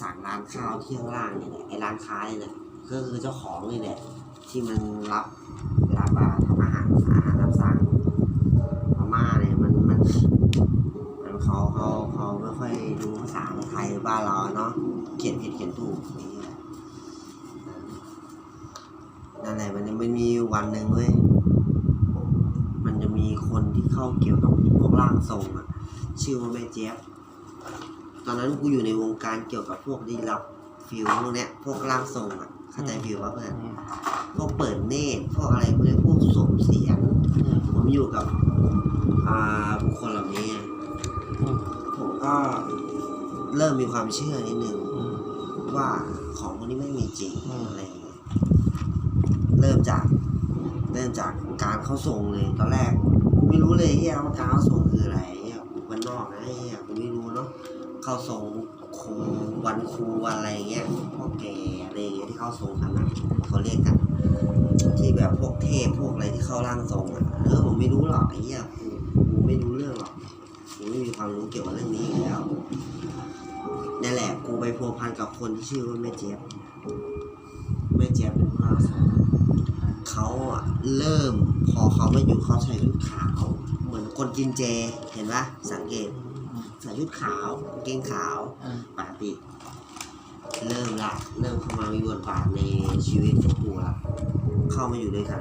สั่งร้านข้าวที่ข้างล่างนี่แหละไอ้ร้านค้านี่แหละก็คือเจ้าของนี่แหละ ที่มันรับรับอ่าทำอาหารอาหารตามสั่งมาม่าเนี่ยมันมันมันเขาเขาเขาไม่ค่อยรู้ภาษาไทยบ้านเราเนาะเขียนผิดเขียนถูกนี้แหละนั่นแหละมันมันมีวันหนึ่งเว้ยมันจะมีคนที่เข้าเกี่ยวกับพวกร่างทรงอะชื่อว่าแม่เจี๊ยบ ตอนนั้นกูอยู่ในวงการเกี่ยวกับพวกที่รับฟิลพวกเนี้ยพวกร่างทรงอะเข้าใจฟิลว่าเพื่อนพวกเปิดเนตรพวกอะไรพวกนี้พวกสวมเสียงผมอยู่กับอ่าบุคคลเหล่านี้ไงผมก็เริ่มมีความเชื่อนิดนึงว่าของพวกนี้ไม่มีจริงอืมอะไรอย่างเงี้ยเริ่มจากเริ่มจากการเข้าทรงเลยตอนแรกกูไม่รู้เลยเฮียว่าการเข้าทรงคืออะไรเฮียกูบ้านนอกนะเฮียกูไม่รู้เนาะ เข้าทรงครูวันครูอะไรเงี้ยพวกแกอะไรเงี้ยที่เข้าทรงกันนะเขาเรียกกัน ที่แบบพวกเทพพวกอะไรที่เข้าร่างทรงอะเออผมไม่รู้หรอกไอ้เหี้ยกูกูไม่รู้เรื่องหรอกกูไม่มีความรู้เกี่ยวกับเรื่องนี้อยู่แล้วนั่นแหละกูไปพัวพันกับคนที่ชื่อว่าแม่เจี๊ยบแม่เจี๊ยบเป็นผู้ร่งเขาอะเริ่มพอเขามาอยู่เขาใส่ชุดขาว เหมือนคนกินเจเห็นปะสังเกต ใส่ชุดขาวกางเกงขาวอืมปกติเริ่มละเริ่มเข้ามามีบทบาทในชีวิตของกูละเข้ามาอยู่ด้วยกัน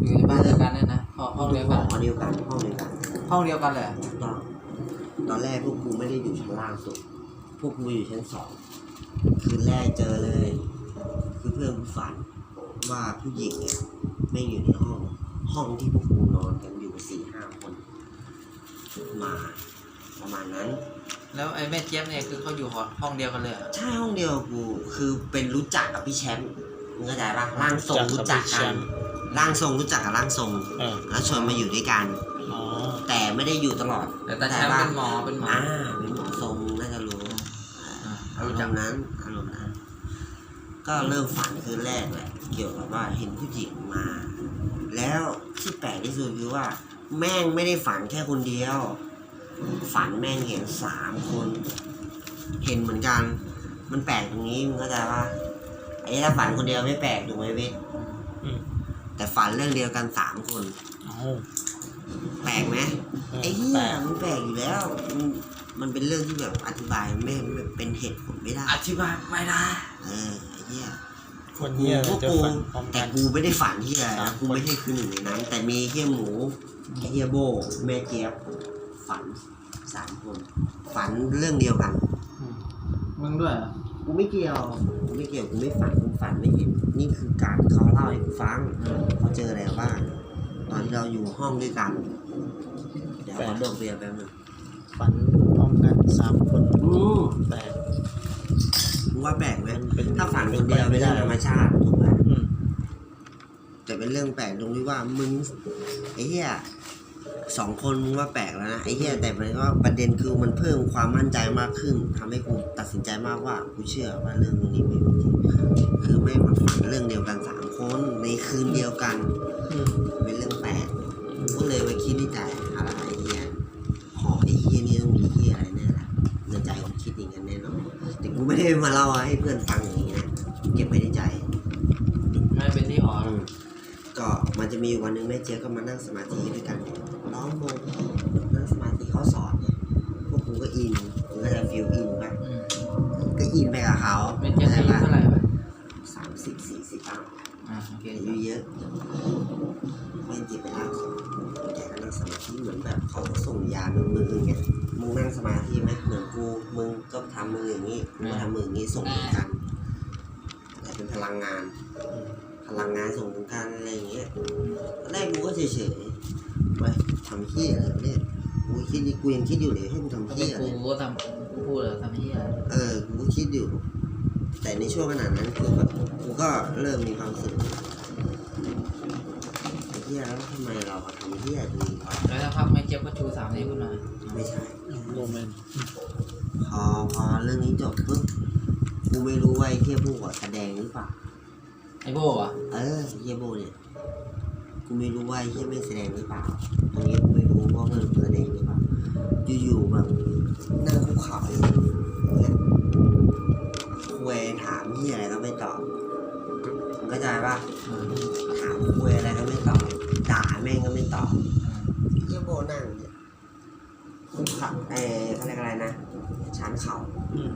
อยู่ในบ้านเดียวกันเนี่ยนะห้องห้องเดียวกันหอเดียวกันห้องเดียวกันห้องเดียวกันเลยเหรอถูกต้องตอนแรกพวกกูไม่ได้อยู่ชั้นล่างสุดพวกกูอยู่ชั้นสองคืนแรกเจอเลย คือเพื่อนกูฝันว่าผู้หญิงเนี่ยไม่อยู่ในห้อง ห้องที่พวกกูนอนกันอยู่สี่ห้าคนมา ประมาณนั้น แล้วไอ้แม่เจี๊ยบเนี่ยคือเขาอยู่หอห้องเดียวกันเลยเหรอใช่ห้องเดียวกูคือเป็นรู้จักกับพี่แชมป์มึงเข้าใจปะร่างทรงรู้จักกัน ร่างทรงรู้จักกับร่างทรง เออแล้วชวนมาอยู่ด้วยกัน อ๋อแต่ไม่ได้อยู่ตลอดแต่ตาแชมป์เป็นหมอเป็นหมอ อ่าเป็นหมอทรงน่าจะรู้อ่าอารมณ์นั้นอารมณ์นั้น ก็เริ่มฝันคืนแรกแหละเกี่ยวกับว่าเห็นผู้หญิงมา แล้วที่แปลกที่สุดคือว่า แม่งไม่ได้ฝันแค่คนเดียว ฝันแม่งเห็นสามคน เห็นเหมือนกัน มันแปลกตรงนี้มึงเข้าใจปะไอ้ถ้าฝันคนเดียวไม่แปลกถูกไหมเว้ยอืม แต่ฝันเรื่องเดียวกันสามคน เอาแปลกไหมเออไอ้เหี้แปยลกมันแปลกอยู่แล้ว มันมันเป็นเรื่องที่แบบอธิบายไม่ไม่เป็นเหตุผลไม่ได้ อธิบายไม่ได้ เออไอ้เหี้ย คนกูเนี้ยพวกจะกูฝันพร้อมแต่กัน กูไม่ได้ฝันที่อะไรสานะมกูไม่ใช่คือหนึ่งในนั้น แต่มีเฮียหมูไอ้เฮียโบแม่เจี๊ยบ ฝันสามคน ฝันเรื่องเดียวกันอืมมึงด้วยเหรอกูไม่เกี่ยวกูไม่เกี่ยวกูไม่ฝันกูฝันไม่เห็น นี่คือการเขาเล่าให้กูฟังเขาเจออะไรบ้างตอนที่เราอยู่ห้องด้วยกัน เดี๋ยวเขาบอกเบียร์แป๊บนึงฝันพร้อมกันสามคนอือแปลกมึงว่าแปลกไหมมันเป็นถ้าฝันคนเดียวเป็นเรื่องธรรมชาติถูกไหมอืมแต่เป็นเรื่องแปลกตรงที่ว่ามึงไอ้เหี้ย สองคนมึงว่าแปลกแล้วนะไอ้เหี้ยแต่มันก็ประเด็นคือมันเพิ่มความมั่นใจมากขึ้นทำให้กูตัดสินใจมากว่ากูเชื่อว่าเรื่องพวกนี้ไม่มีจริงคือไม่มันฝันเรื่องเดียวกันสามคนในคืนเดียวกันอืมเป็นเรื่องแปลกกูเลยไปคิดในใจอะไรไอ้เหี้ยหอไอ้เหี้ยนี่ต้องมีเหี้ยอะไรแน่แหละในใจกูคิดอย่างนั้นแน่นอนแต่กูไม่ได้มาเล่าให้เพื่อนฟังอย่างนี้นะเก็บไว้ในใจไม่เป็นที่หอหรอกก็มันจะมีอยู่วันหนึ่งแม่เจี๊ยบก็มานั่งสมาธิด้วยกัน ร้องวงนั่งสมาธิเขาสอนเนี่ยพวกกูก็อินกูก็จะฟิลอินไปอืมก็อินไปกับเขาแม่เจี๊ยบอายุเท่าไหร่วะสามสิบสี่สิบอ้าวอ่าโอเคอายุเยอะแม่เจี๊ยบไปนั่งสอนแกก็นั่งสมาธิเหมือนแบบเขาส่งยามือมือไงมึงนั่งสมาธิไหมเหมือนกูมึงก็ทำมืออย่างนี้กูก็ทำมืออย่างนี้ส่งถึงกันแต่เป็นพลังงาน พลังงานส่งถึงกันอะไรอย่างเงี้ยตอนแรกกูก็เฉยๆไป ทำเฮียอะไรวะเนี่ยกูคิดดิกูยังคิดอยู่เลยให้กูทำก็เฮีเป็นยอะไรกูก็ทำพูดเหรอทำที่อะไรเออกูก็คิดอยู่ แต่ในช่วงขนาดนั้นคือแบบกูก็เริ่มมีความรู้สึกไอ้เฮียแล้วทำไมเราทำเฮียตรงนี้วะแล้วสักพักแม่เจี๊ยบก็ชูสามนิ้วขึ้นมาไม่ใช่โรแมนพอพอเรื่องนี้จบปุ๊บกูไม่รู้ว่าไอ้เฮียพวกอะแสดงหรือเปล่า ไอ้โบอะเออเฮียโบเนี่ย กูไม่รู้ว่าไอ้เฮียไม่แสดงหรือเปล่าตรงนี้กูไม่รู้ว่ามันแสดงหรือเปล่าอยู่ๆแบบนั่งคุกเข่าอยู่เนี่ยที่อะไรก็ไม่ตอบมึงเข้าใจปะเออถามคุยอะไรก็ไม่ตอบด่าแม่งก็ไม่ตอบเฮียโบนั่งเนี่ยคุณขับเออเขาเรียกอะไรนะชั้นเข่าอืม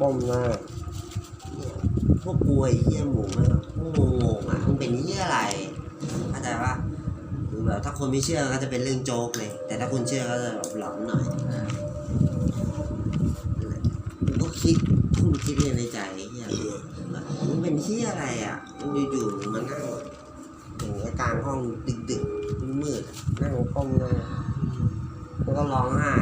ก้มหน้าเนี่ยพวกกลวยเฮียหมูมันแบบพวกงงๆอะมันเป็นเฮียอะไรเข้า ใจปะคือแบบถ้าคนไม่เชื่อก็จะเป็นเรื่องโจ๊กเลย แต่ถ้าคุณเชื่อก็จะแบบหลอนหน่อยเออผมก็คิดผมคิดเลยในใจเฮียแบบมันเป็นเฮียอะไรอะ มันอยู่ๆมันนั่งอย่างเงี้ยกลางห้องดึกๆมืดๆนั่งก้มหน้าแล้วก็ร้องไห้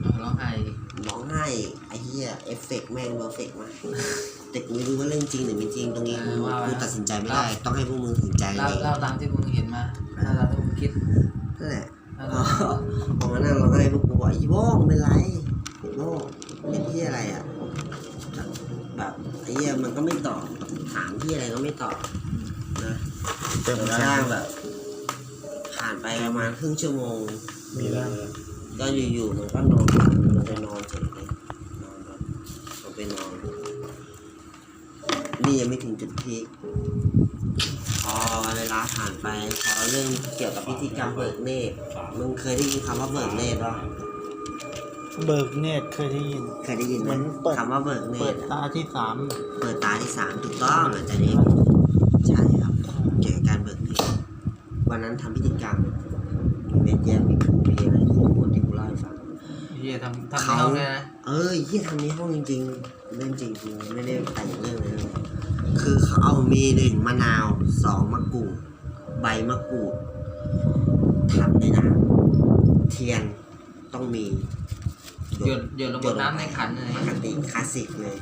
เอาร้องไห้อีกร้องไห้ไอ้เหี้ยเอฟเฟกต์แม่งเพอร์เฟกต์มาก แต่กูไม่รู้ว่าเรื่องจริงหรือไม่จริงตรงนี้กูกูตัดสินใจไม่ได้ต้องให้พวกมึงตัดสินใจเล่าเองเล่าตามที่มึงเห็นมาเล่าตามที่มึงคิดนั่นแหละเล่าพอตามพอมานั่งร้องไห้พวกกูบอกอีโบ้งเป็นไรอีโบ้เป็นที่อะไรอะแบบไอ้เหี้ยมันก็ไม่ตอบถามที่อะไรก็ไม่ตอบนะเต็มจนกแล้ระทั่งวแบบ ผ่านไปประมาณครึ่งชั่วโมง มีแล้วก็อยู่ๆมันก็นอนฝันมันไปนอนเฉยเลยนอนแบบมันไปนอน นี่ยังไม่ถึงจุดพีคพอเวลาผ่านไปพอเรื่องเกี่ยวกับพิธีกรรมเบิกเนตรมึงเคยได้ยินคำว่าเบิกเนตรปะเบิกเนตรเคยได้ยิน เคยได้ยินไหมมันเปิด คำว่าเบิกเนเปิตดรตาที่สามเปิดตาที่สามถูกต้องอาจารย์เอกใช่ครับ เกี่ยวกับการเบิกเนตรวันนั้นทำพิธีกรรมมีเมเจียมีครูมีอะไรโคตรหมดที่กูเล่าให้ฟัง เฮียทำทำในห้องเลยนะ เออยี่ทำนี้ห้องจริงๆ เรื่องจริงจริงๆไม่ได้แต่งเรื่องเลยนะคือเขาเอามีหนึ่งมะนาวสองมะกรูด ใบมะกรูดทำในน้ำเทียนต้องมีหยดหยดลงบนน้ำในขันเลยปกติคลาสสิกเลย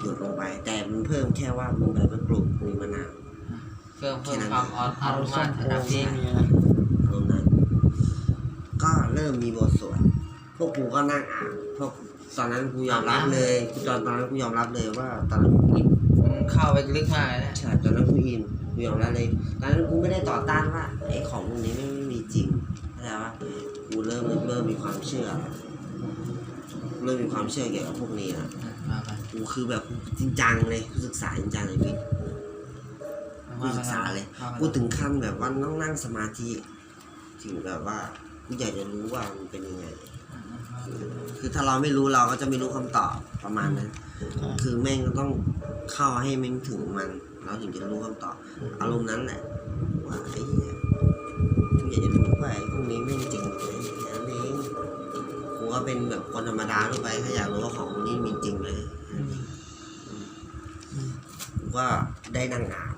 หยดลงไป แต่มันเพิ่มแค่ว่ามีใบมะกรูดมีมะนาวเพิ่มเพิ่มความอออาเอารส้มามโอระดับไม่นี้มีอะไรตรงนั้นก็เริ่มมีบทสวดพวกกูก็นั่งอ่านพวก ตอนนั้นกูยอมรับเลยกูตอนตอนนั้นกูยอมรับเลยว่าตอนนั้นกูอินมันเข้าไปลึกมากเลยนะใช่ตอนนั้นกูอินกูยอมรับเลยตอนนั้นกูไม่ได้ต่อต้านว่าไอ้ของพวกนี้ไม่ไม่มีจริงเข้าใจปะกูเริ่มเริ่มมีความเชื่อเริ่มมีความเชื่อเกี่ยวกับพวกนี้แล้วมาไปกูคือแบบจริงจังเลยกูศึกษาจริงจังเลยพี่กูศึกษาเลยกูถึงขั้นแบบว่าต้องนั่งสมาธิถึงแบบว่ากูอยากจะรู้ว่ามันเป็นยังไง คือถ้าเราไม่รู้เราก็จะไม่รู้คำตอบประมาณนั้น คือแม่งก็ต้องเข้าให้แม่งถึงมัน เราถึงจะรู้คำตอบ อารมณ์นั้นแหละว่าไอ้เหี้ยกูอยากจะรู้ว่าไอ้พวกนี้แม่งจริงไหมแค่นั้นเองกูก็เป็นแบบคนธรรมดาทั่วไปแค่อยากรู้ว่าของพวกนี้มีจริงไหมกูก็ได้นั่งอาบ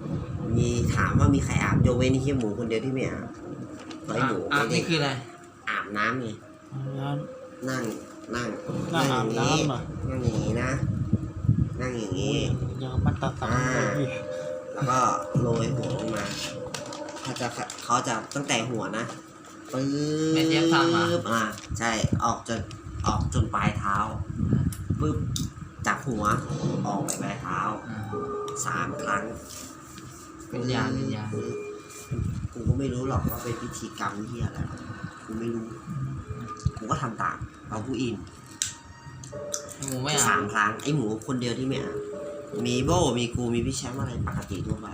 มีถามว่ามีใครอาบยกเว้นไอ้เหี้ยหมูคนเดียวที่ไม่อาบเพราะไอ้หมูอะไม่ได้นี่คืออะไรอาบน้ำไงน้ นั่ง นั่งำนั่งอาบน้ำเหรอะ นั่งอย่างนี้นะ นั่งอย่างนี้ยังมัตตาสามเลยพี่แล้วก็โรยหัวลงมาเขาจะเขาจะตั้งแต่หัวนะปึ๊บแม่เจี๊ยบทำเหรออ่าใช่ ออกจนออกจนปลายเท้าปึ๊บจากหัวออกไปปลายเท้าอ่าสามครั้ง เป็นยาเป็นยากูก็ไม่รู้หรอกว่าเป็นพิธีกรรมที่อะไรกูไม่รู้ กูก็ทำตามเอากูอินหมูไม่สาอะมครั้งไอหมูคนเดียวที่ไม่อาบมีโบมีกูมีพี่แชมป์อะไรปกติทั่วไป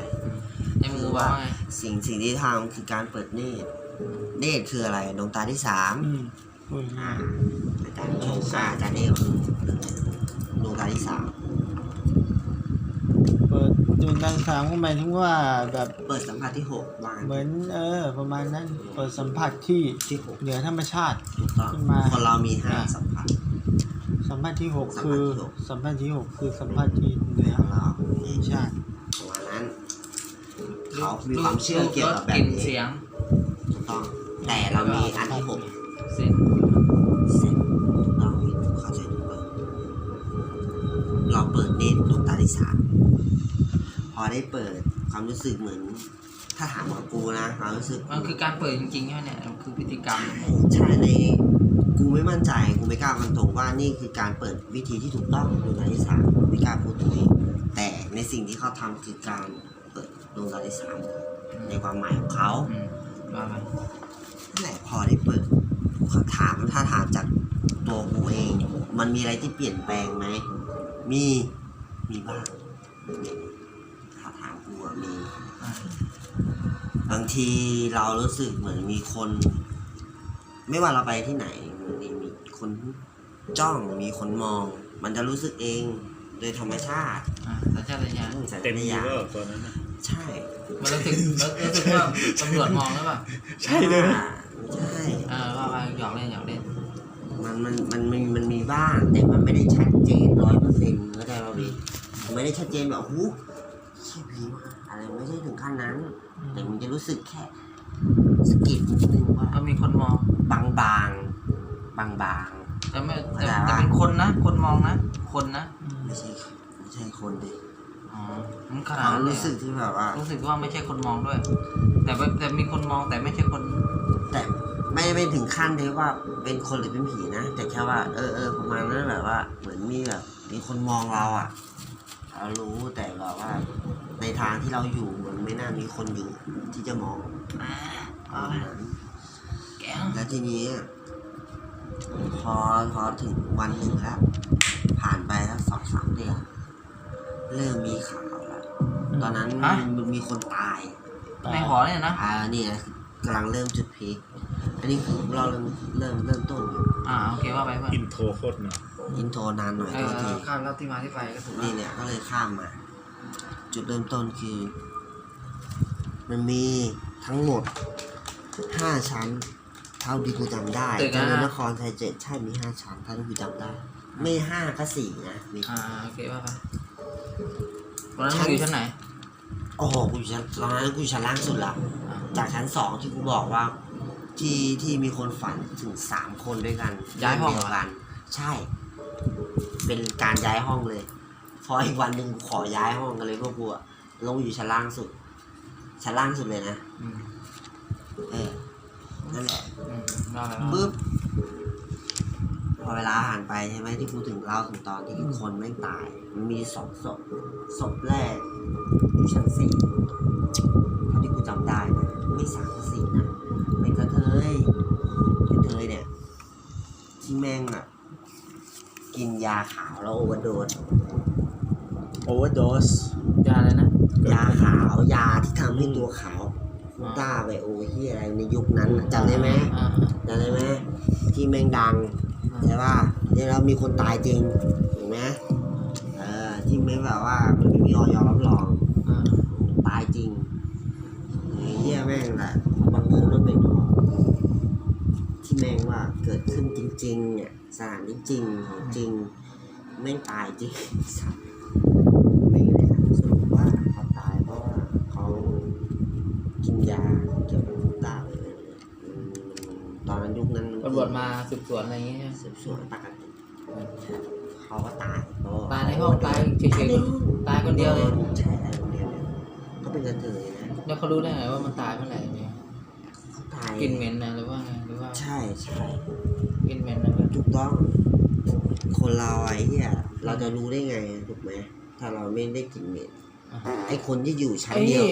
ไอหมูบอกว่าไงสิ่งสิ่งที่ทำคือการเปิดเนตรเนตรคืออะไรดวงตาที่สามอืมอุ้ยอ่าอาจารย์โชว์อาอาจารย์เนตรคือดวงตาที่สามเปิด ดูดังสามก็หมายถึงว่าแบบเปิดสัมผัสที่หกวางเหมือนเออ ประมาณนั้นเปิดสัมผัสที่ที่หกเหนือธรรมชาติถูกต้องขึ้นมาคนเรามีห้าอ่าสัมผัส สัมผัสที่หกสัมผัสคือที่หกสัมผัสที่หกคือสัมผัสที่เหนือของเราธรรมชาติประมาณนั้นเขามีความเชื่อเกี่ยวกับแบกลิ่บนนี้เสียงถูกต้องแต่เรามีอันที่หกเสียงเส้นเราเข้าใจถูกต้องเราเปิดเนตรดวงตาที่สามพ อได้เปิดความรู้สึกเหมือน ถ้าถามของกูนะความรู้สึกมันคือการเปิดจริงๆใช่ไหมเนี่ยมันคือพิธีกรรมใช่ในกูไม่มั่นใจกูไม่กล้าฟันธงว่านี่คือการเปิดวิธีที่ถูกต้องดวงตาที่สามไม่กล้าพูดตรงนี้แต่ในสิ่งที่เขาทำคือการเปิดดวงตาที่สามในความหมายของเขาอืมว่าไปนั่นแหละพอได้เปิดเขาถามถ้าถามจากตัวกูเอง มันมีอะไรที่เปลี่ยนแปลงไหมมีมีบ้าง บางทีเรารู้สึกเหมือนมีคน ไม่ว่าเราไปที่ไหนเหมือนมีคนจ้องมีคนมอง มันจะรู้สึกเองโดยธรรมชาติอ่าสัญชาตญาณสัญเต็มชาตอยู่ญาณแล้วตอนนั้นน่ะใช่มันรู้สึกรู้สึกว่าตำรวจมองหรือเปล่าใช่เลยอ่าใช่ เออว่าไปหยอกเล่นหยอกเล่นมันมันมันมันมันมีบ้างแต่มันไม่ได้ชัดเจนร้อยเปอร์เซ็นต์เข้าใจป่ะพี่มันไม่ได้ชัดเจนแบบหูเชี่ยผีมาอะไรไม่ใช่ถึงขั้นนั้น แต่มันจะรู้สึกแค่สะกิดนิดนึงว่าก็มีคนมองบางบางบางบางแต่ไม่แต่แต่ว่าแต่เป็นคนนะ คนมองนะ คนนะๆไม่ใช่ไม่ใช่คนดิอ๋อมันขนาดความนั้นเลยรู้สึกที่แบบว่า รู้สึกว่าไม่ใช่คนมองด้วย แต่ว่าแต่มีคนมองแต่ไม่ใช่คน แต่ไม่ไม่ถึงขั้นที่ว่าเป็นคนหรือเป็นผีนะ แต่แค่ว่า เออเออประมาณนั้นแบบว่า เหมือนมีแบบมีคนมองเราอะเรารู้แต่แบบว่า ในทางที่เราอยู่มันไม่น่ามีคนอยู่ที่จะมองอ่าประมาณนั้นแก้วแล้วทีนี้พอพอถึงวันหนึ่งแล้วผ่านไปแล้วสองสามเดือนเริ่มมีข่าวแล้วตอนนั้นมันมีคนตายในหอเนี่ยนะอ่านี่นะกำลังเริ่มจุดพีคอันนี้คือเราเริ่มเริ่มเริ่มต้นอยู่อ่าโอเคว่าไปเพื่อนอินโทรโคตรหนาอินโทรนานหน่อยเอโทษทีอข้ามเล่าที่มาที่ไปก็ถูกแล้วนี่เนี่ยก็เลยข้ามมา จุดเริ่มต้นคือ มันมีทั้งหมดห้าชั้น เท่าที่กูจำได้เจริญนครไทยเจ็ดใช่มีห้าชั้นเท่าที่กูจำได้ ไม่ห้าก็สี่นะมีอ่าโอเคว่าไปวันนั้นมึงอยู่ชั้นไหนโอ้โหกูอยู่ชั้นตอนนั้นกูอยู่ชั้นล่างสุดละอ่าจากชั้นสองที่กูบอกว่า ที่ที่มีคนฝันถึงสามคนด้วยกันย้ายห้องเดีเหรวอกัน ใช่ เป็นการย้ายห้องเลย พออีกวันหนึ่งกูขอย้ายห้องกันเลยพวกกูอะลงอยู่ชั้นล่างสุด ชั้นล่างสุดเลยนะ อืมเออ นั่นแหละ อืมว่าไปว่าปุ๊บพอเวลาผ่านไปใช่ไหมที่กูถึงเล่าถึงตอนที่คนไม่งตาย มันมีสองศพศพแรกอยู่ชั้นสี่เท่าที่กูจำได้นะไม่สามก็สี่นะเป็นกระเทยกระเทยเนี่ย ที่แม่งอะ กินยาขาวแล้วโอเวอร์โดส โอเวอร์โดสยาอะไรนะ ยาขาว ยาที่ทำให้ตัวขาวคูต้าไบโอที่อะไรในยุคนั้นน่ะจำได้ไหมอ่าจำได้ไหมที่แม่งดังใช่ป่ะเนี่ยเรามีคนตายจริงถูกไหมเออที่ไม่แบบว่ามันไม่มีออยรับรอง อ่าตายจริงไอ้เหี้ยแม่งแหละบังเอิญมันเป็นที่แม่งว่าเกิดขึ้นจริงๆเนี่ยสถานที่จริงของจริงแม่งตายจริงสัตว์ สืบสวนอะไรอย่างเงี้ยสืบสวนปกติเขาก็ตายเพระว่ตายในห้องตายเฉยๆตายคนเดียวเลย ใช่ตายคนเดียวเลยก็เป็นกระเทยนะแล้วเขารู้ได้ไงว่ามันตายเมื่อไหร่เนี่ยเขาตายกลินเหม็นนะหรือว่าไงหรือว่าใช่ใช่กลินเหม็นนะเพื่อนถูกต้อง คนเราไอ้เหี้ยเราจะรู้ได้ไงถูกไหมถ้าเราไม่ได้กลิ่นเหม็นอ่าไอ้คนที่อยู่ชั้นไอ้เดียว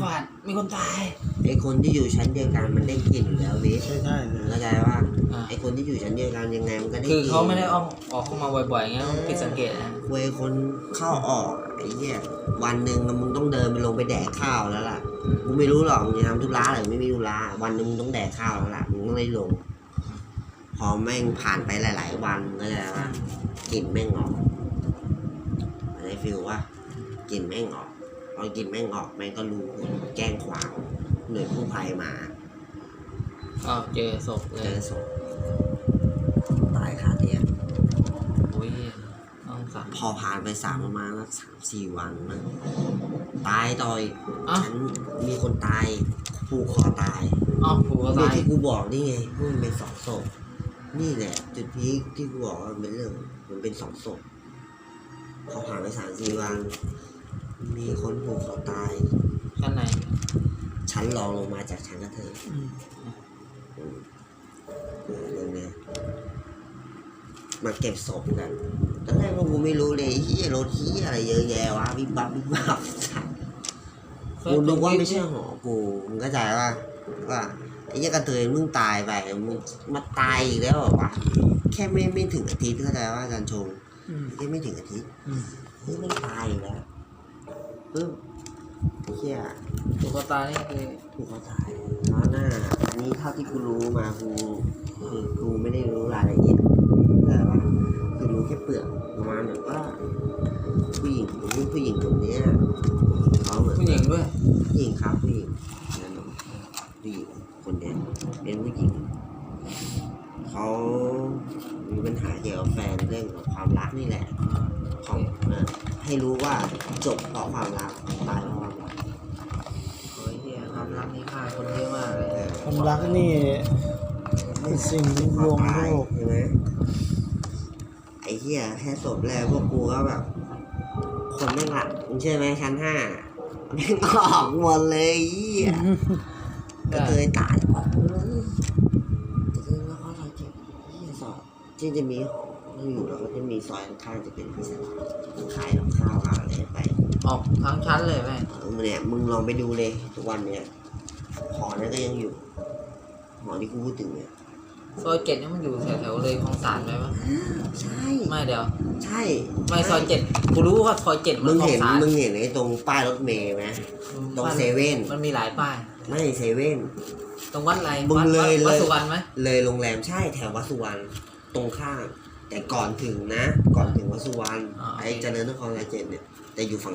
ฝาดมีคนตาย ไอ้คนที่อยู่ชั้นเดียวกันมันได้กลิ่นอยู่แล้วเวิใช่ใช่เลยเข้าใจว่าอ่า ไอ้คนที่อยู่ชั้นเดียวกันยังไงมันก็ได้กคืลิ่อนเขาไม่ได้ออกออกเข้ามาบ่อยๆไงต้องผิดสังเกตนะเวยคนเข้าออกไอ้เหี้ยวันหนึ่งมึงต้องเดินไปลงไปแดกข้าวแล้วล่ะกูไม่รู้หรอกมึงจะทำธุระหรือไม่มีธุระวันหนึ่งมึงต้องแดกข้าวแล้วล่ะมึงต้องได้ลง พอแม่งผ่านไปหลาย ๆ วันก็จะว่ากลิ่นแม่งออกอะไรฟิลว่ากลิ่นแม่งออก พอกลิ่นแม่งออกแม่งก็รู้ผลแกล้งขวางหน่วยกู้ภัยมาก็เจอศพเลเจยอศพตายคาเตียงอุ้ยต้องสั่ง พอผ่านไปสามประมาณสักสามสี่วันมั้งตายต่อยอ้าวฉันมีคนตายผูกคอตายอ้าวผูกคอนี่ตายที่กูบอกนี่ไงว่ามันเป็นสองศพนี่แหละ จุดพีคที่กูบอกว่ามันเป็นเรื่องมันเป็นสองศพพอผ่านไปสามสี่วัน มีคนผูกคอตาย ชั้นไหนชั้นรองลงมาจากชั้นกระเทยอืมอืมเออเรื่องเนี้ยมาเก็บศพกันตอนแรกพวกกูไม่รู้เลยเฮียรถเฮียอะไรเยอะแยะวะวิบวับวิบวับกูนึกว่าไม่ใช่หอกูมึงเข้าใจว่าว่าไอ้เหี้ยกระเทยมึงตายไปมึงมาตายอีกแล้วเหรอวะแค่ไม่ไม่ถึงอาทิตย์เข้าใจว่าอาจารย์ชงอืม แค่ไม่ถึงอาทิตย์อืมโอ้ฮ้ยมันตายอีกแล้ว ปึ๊บไอ้เหี้ยถูกคอตายนี่คือผูกคอตายล้อหน้า อันนี้เท่าที่กูรู้มากูคือกูไม่ได้รู้รายละเอียดแต่ว่าคือรู้แค่เปลือกประมาณแบบว่าผู้หญิงผู้หญิงคนเนี้ยเขาเหมือนผู้หญิงด้วยผู้หญิงครับผู้หญิงนั่นน่ะผู้หญิงคนเนี้ยเป็นผู้หญิงเขามีปัญหาเกี่ยวกับแฟนเรื่องของความรักนี่แหละของเอ่อ ให้รู้ว่าจบเพราะความรักตายเพราะความรักโอ้ยเฮียความรักนี่ฆ่าคนเยอะมากเลยเออความรักนี่เป็นสิ่งรวมโลกใช่ไหมไอ้เหี้ยแค่ศพแรกพวกกูก็แบบ คนไม่งหลักมึงเชื่อไหมชั้นห้าแม่งออกหมดเลยไอ้เหี้ยกระเทยตายออกหมดเลยกระเทยแล้วก็เราเจ็บเหี้ยสอบที่จะมี ห้องอยู่แล้วก็จะมีซอยข้างๆจะเป็นพิเศษขายกับข้าวขายอะไรไปออกทั้งชั้นเลยแม่งเออเนี่ยมึงลองไปดูเลยทุกวันเนี่ยหอนั้นก็ยังอยู่หอที่กูพูดถึงเนี่ยซอยเจ็ดนี่มันอยู่แถวๆเลยของสารไหมวะใช่ไม่เดี๋ยว ใช่ไม่ซอยเจ็ดกูรู้ว่าซอยเจ็ดมัมึนงของเห็นสารมึงเห็นไอ้ตรงป้ายรถเมล์ไหมตรงเซเว่นมันมีหลายป้าย ไม่เซเว่น ตรงวัดอะไรมึงวัดเลยวัดเลยสุวรรณไหมเลยโรงแรมใช่แถววัดสุวรรณตรงข้าม แต่ก่อนถึงนะ ก่อนถึงวัดสุวรรณไอ้เจริญนครราชเจ็ดเนี่ย แต่อยู่ฝั่ง